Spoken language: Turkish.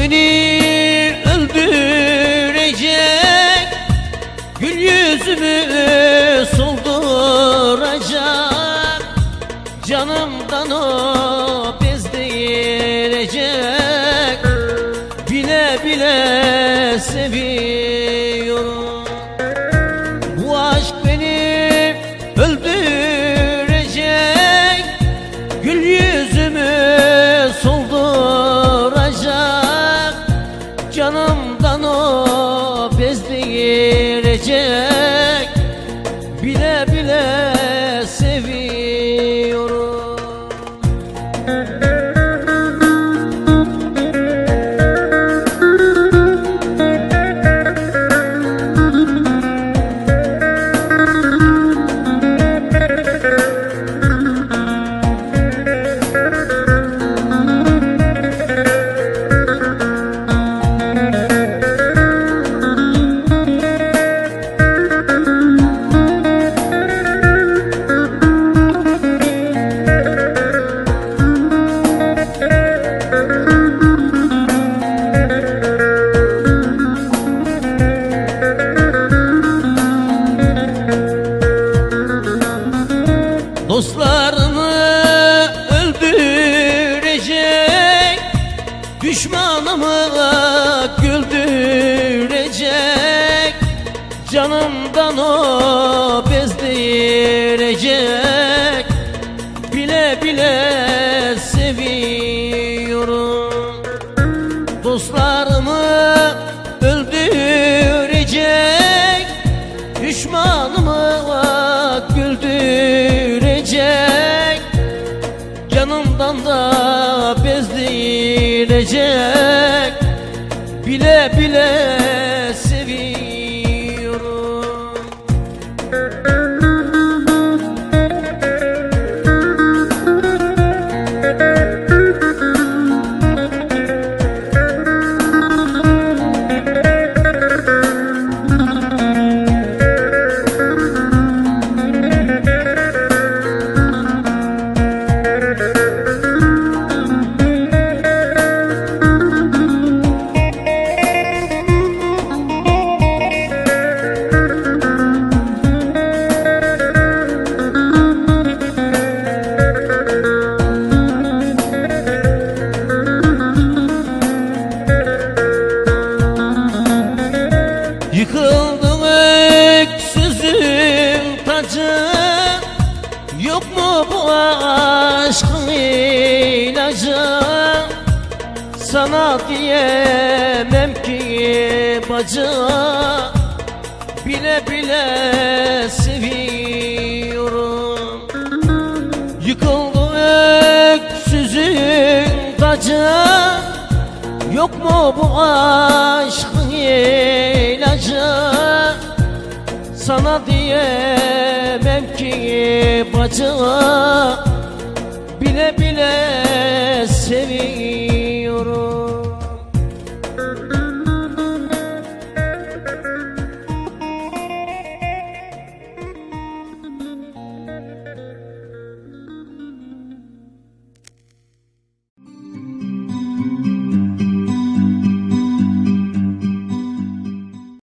beni öldürecek Gül yüzümü solduracak. Canımdan o bez Bile bile sevir Düşmanımı güldürecek Canımdan o bezdirecek. Bile bile seviyorum Dostlarımı bezdirecek Bile bile Yıkıldı öksüzün tacı. Yok mu bu aşkın ilacı? Sana diyemem ki bacı. Bile bile seviyorum. Yıkıldı öksüzün tacı Yok mu bu aşkın ilacı? Sana diyemem ki bacı. Bile bile seviyorum